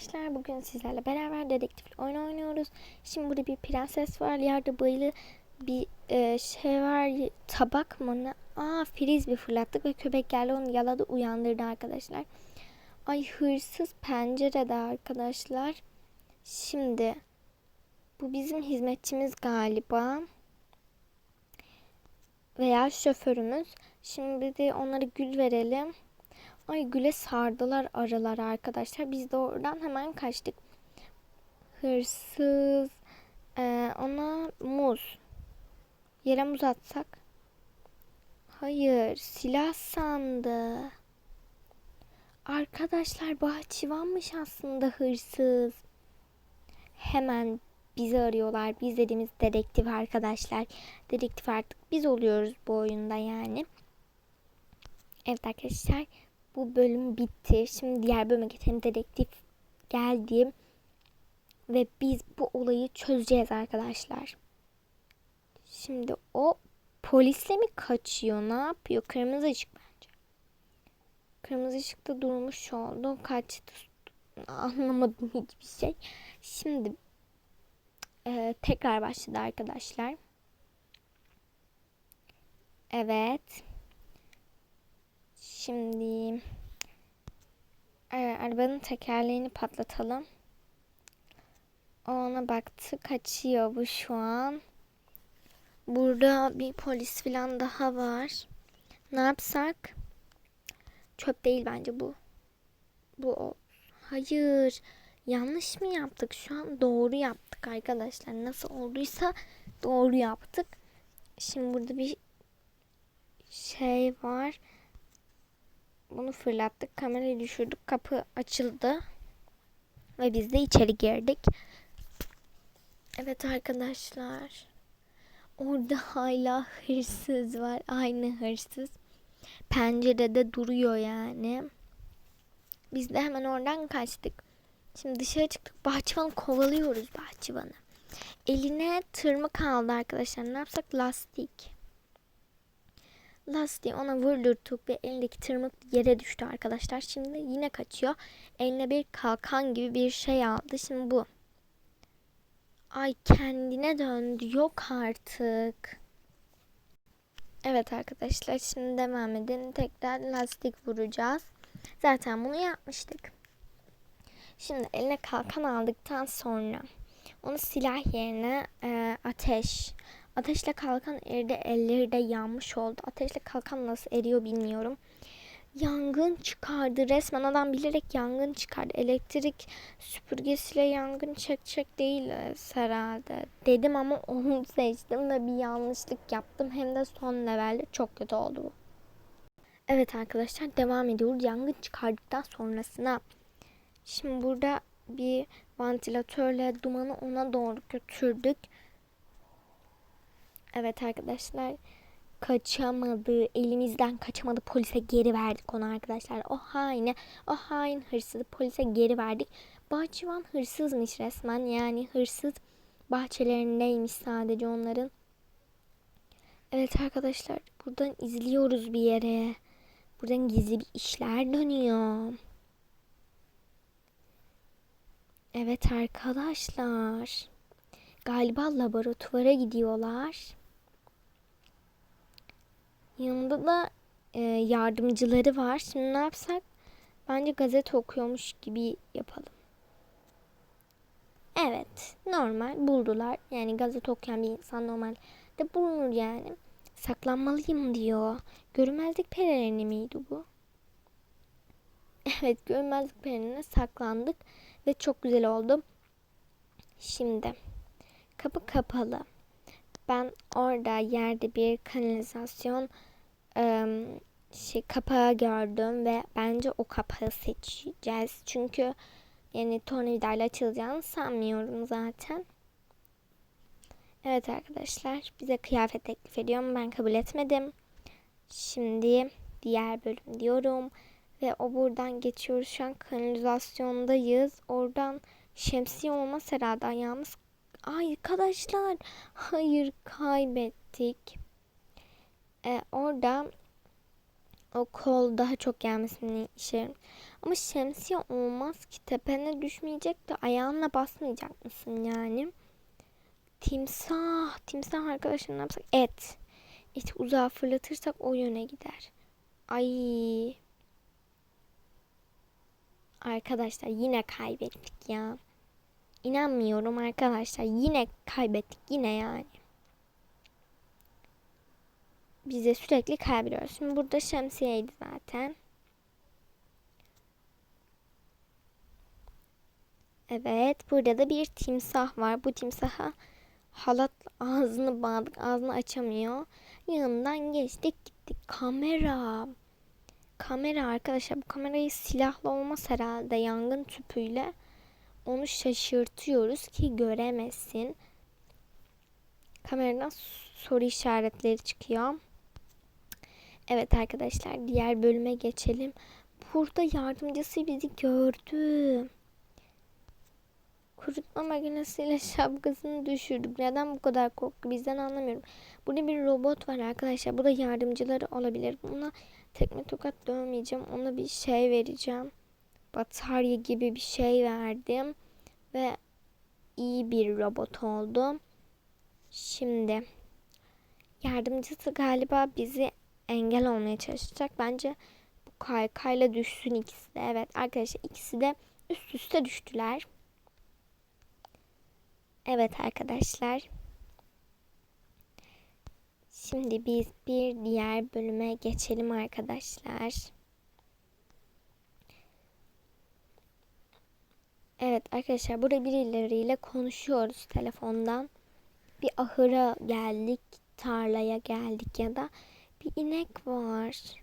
arkadaşlar. Bugün sizlerle beraber dedektif oyun oynuyoruz. Şimdi burada bir prenses var. Yerde bayılı bir e, şey var. Tabak mı ne? Aa frisbee fırlattık ve köpek geldi onu yaladı uyandırdı arkadaşlar. Ay hırsız pencerede arkadaşlar. Şimdi bu bizim hizmetçimiz galiba. Veya şoförümüz. Şimdi de onlara gül verelim. Ay güle sardılar arılar arkadaşlar. Biz de oradan hemen kaçtık. Hırsız. Ee, ona muz. Yere muz atsak. Hayır. Silah sandı. Arkadaşlar bahçıvanmış aslında hırsız. Hemen bizi arıyorlar. Biz dediğimiz dedektif arkadaşlar. Dedektif artık biz oluyoruz bu oyunda yani. Evet arkadaşlar bu bölüm bitti. Şimdi diğer bölüme geçelim. Dedektif geldi. Ve biz bu olayı çözeceğiz arkadaşlar. Şimdi o polisle mi kaçıyor? Ne yapıyor? Kırmızı ışık bence. Kırmızı ışıkta durmuş oldu. Kaçtı. Anlamadım hiçbir şey. Şimdi e, tekrar başladı arkadaşlar. Evet. Şimdi e, arabanın tekerleğini patlatalım. Ona baktı. Kaçıyor bu şu an. Burada bir polis falan daha var. Ne yapsak? Çöp değil bence bu. Bu o. Hayır. Yanlış mı yaptık? Şu an doğru yaptık arkadaşlar. Nasıl olduysa doğru yaptık. Şimdi burada bir şey var. Bunu fırlattık. Kamerayı düşürdük. Kapı açıldı. Ve biz de içeri girdik. Evet arkadaşlar. Orada hala hırsız var. Aynı hırsız. Pencerede duruyor yani. Biz de hemen oradan kaçtık. Şimdi dışarı çıktık. Bahçıvanı kovalıyoruz bahçıvanı. Eline tırmık aldı arkadaşlar. Ne yapsak? Lastik. Lastiği ona vurdurttuk ve elindeki tırmık yere düştü arkadaşlar. Şimdi yine kaçıyor. Eline bir kalkan gibi bir şey aldı. Şimdi bu. Ay kendine döndü. Yok artık. Evet arkadaşlar şimdi devam edin. Tekrar lastik vuracağız. Zaten bunu yapmıştık. Şimdi eline kalkan aldıktan sonra onu silah yerine e, ateş Ateşle kalkan eridi elleri de yanmış oldu. Ateşle kalkan nasıl eriyor bilmiyorum. Yangın çıkardı. Resmen adam bilerek yangın çıkardı. Elektrik süpürgesiyle yangın çekecek değil herhalde. Dedim ama onu seçtim ve bir yanlışlık yaptım. Hem de son levelde çok kötü oldu bu. Evet arkadaşlar devam ediyoruz. Yangın çıkardıktan sonrasına. Şimdi burada bir ventilatörle dumanı ona doğru götürdük. Evet arkadaşlar kaçamadı. Elimizden kaçamadı. Polise geri verdik onu arkadaşlar. O haine, o hain hırsızı polise geri verdik. Bahçıvan hırsızmış resmen. Yani hırsız bahçelerindeymiş sadece onların. Evet arkadaşlar buradan izliyoruz bir yere. Buradan gizli bir işler dönüyor. Evet arkadaşlar. Galiba laboratuvara gidiyorlar. Yanında da e, yardımcıları var. Şimdi ne yapsak? Bence gazete okuyormuş gibi yapalım. Evet, normal buldular. Yani gazete okuyan bir insan normalde bulunur yani. Saklanmalıyım diyor. Görünmezlik pelerini miydi bu? Evet, görünmezlik pelerine saklandık ve çok güzel oldu. Şimdi kapı kapalı. Ben orada yerde bir kanalizasyon şey kapağı gördüm ve bence o kapağı seçeceğiz. Çünkü yani tornavidayla açılacağını sanmıyorum zaten. Evet arkadaşlar bize kıyafet teklif ediyorum. Ben kabul etmedim. Şimdi diğer bölüm diyorum. Ve o buradan geçiyoruz. Şu an kanalizasyondayız. Oradan şemsiye olmaz herhalde. Ayağımız... Ay arkadaşlar. Hayır kaybettik. Ee, orada O kol daha çok gelmesini işe Ama şemsiye olmaz ki tepene düşmeyecek de ayağınla basmayacak mısın yani? Timsah. Timsah arkadaşlar ne yapsak? Et. Et uzağa fırlatırsak o yöne gider. Ay. Arkadaşlar yine kaybettik ya. İnanmıyorum arkadaşlar. Yine kaybettik. Yine yani. Biz de sürekli kaybediyoruz. Şimdi burada şemsiyeydi zaten. Evet. Burada da bir timsah var. Bu timsaha halatla ağzını bağladık. Ağzını açamıyor. Yanından geçtik gittik. Kamera. Kamera arkadaşlar. Bu kamerayı silahla olmaz herhalde. Yangın tüpüyle. Onu şaşırtıyoruz ki göremesin. Kameradan soru işaretleri çıkıyor. Evet arkadaşlar diğer bölüme geçelim. Burada yardımcısı bizi gördü. Kurutma makinesiyle şapkasını düşürdük. Neden bu kadar korktu bizden anlamıyorum. Burada bir robot var arkadaşlar. Bu da yardımcıları olabilir. Buna tekme tokat dövmeyeceğim. Ona bir şey vereceğim. Batarya gibi bir şey verdim. Ve iyi bir robot oldu. Şimdi yardımcısı galiba bizi engel olmaya çalışacak. Bence bu kaykayla düşsün ikisi de. Evet arkadaşlar ikisi de üst üste düştüler. Evet arkadaşlar. Şimdi biz bir diğer bölüme geçelim arkadaşlar. Evet arkadaşlar burada birileriyle konuşuyoruz telefondan. Bir ahıra geldik, tarlaya geldik ya da bir inek var.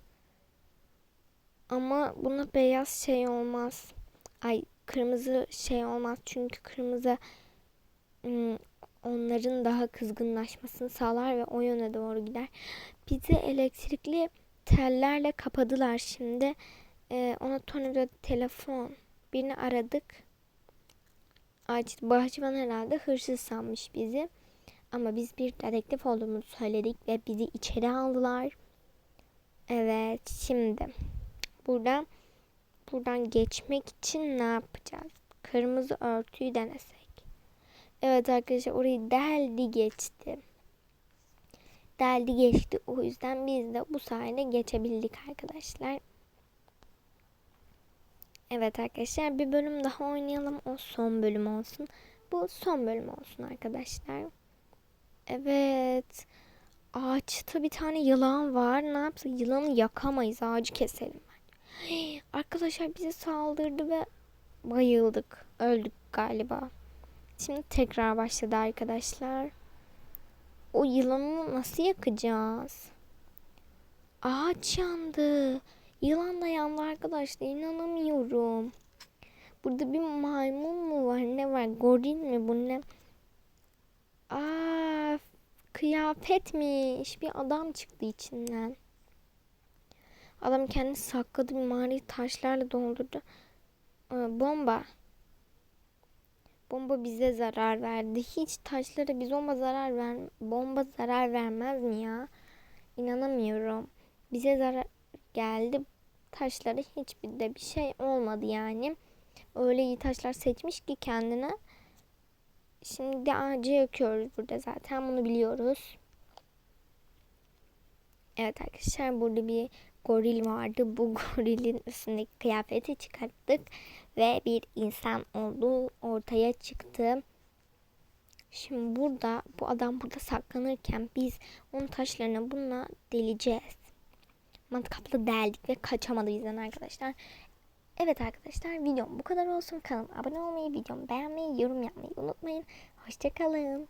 Ama buna beyaz şey olmaz. Ay kırmızı şey olmaz çünkü kırmızı onların daha kızgınlaşmasını sağlar ve o yöne doğru gider. Bizi elektrikli tellerle kapadılar şimdi. Ee, ona tornavida telefon birini aradık. Ağaç, bahçıvan herhalde hırsız sanmış bizi. Ama biz bir dedektif olduğumuzu söyledik ve bizi içeri aldılar. Evet şimdi buradan buradan geçmek için ne yapacağız? Kırmızı örtüyü denesek. Evet arkadaşlar orayı deldi geçti. Deldi geçti. O yüzden biz de bu sayede geçebildik arkadaşlar. Evet arkadaşlar bir bölüm daha oynayalım. O son bölüm olsun. Bu son bölüm olsun arkadaşlar. Evet. Ağaçta bir tane yılan var. Ne yapsak? Yılanı yakamayız. Ağacı keselim. Arkadaşlar bize saldırdı ve bayıldık. Öldük galiba. Şimdi tekrar başladı arkadaşlar. O yılanı nasıl yakacağız? Ağaç yandı. Yılan da yandı arkadaşlar. İnanamıyorum. Burada bir maymun mu var? Ne var? Goril mi? Bu ne? Aa, kıyafetmiş. Bir adam çıktı içinden. Adam kendini sakladı. Bir mağarayı taşlarla doldurdu. Aa, bomba. Bomba bize zarar verdi. Hiç taşlara biz bomba zarar ver bomba zarar vermez mi ya? İnanamıyorum. Bize zarar geldi. Taşlara hiçbir de bir şey olmadı yani. Öyle iyi taşlar seçmiş ki kendine. Şimdi ağacı yakıyoruz burada zaten bunu biliyoruz. Evet arkadaşlar burada bir goril vardı. Bu gorilin üstündeki kıyafeti çıkarttık ve bir insan olduğu ortaya çıktı. Şimdi burada bu adam burada saklanırken biz onun taşlarını bununla deleceğiz. Matkapla deldik ve kaçamadı bizden arkadaşlar. Evet arkadaşlar videom bu kadar olsun. Kanalıma abone olmayı, videomu beğenmeyi, yorum yapmayı unutmayın. Hoşçakalın.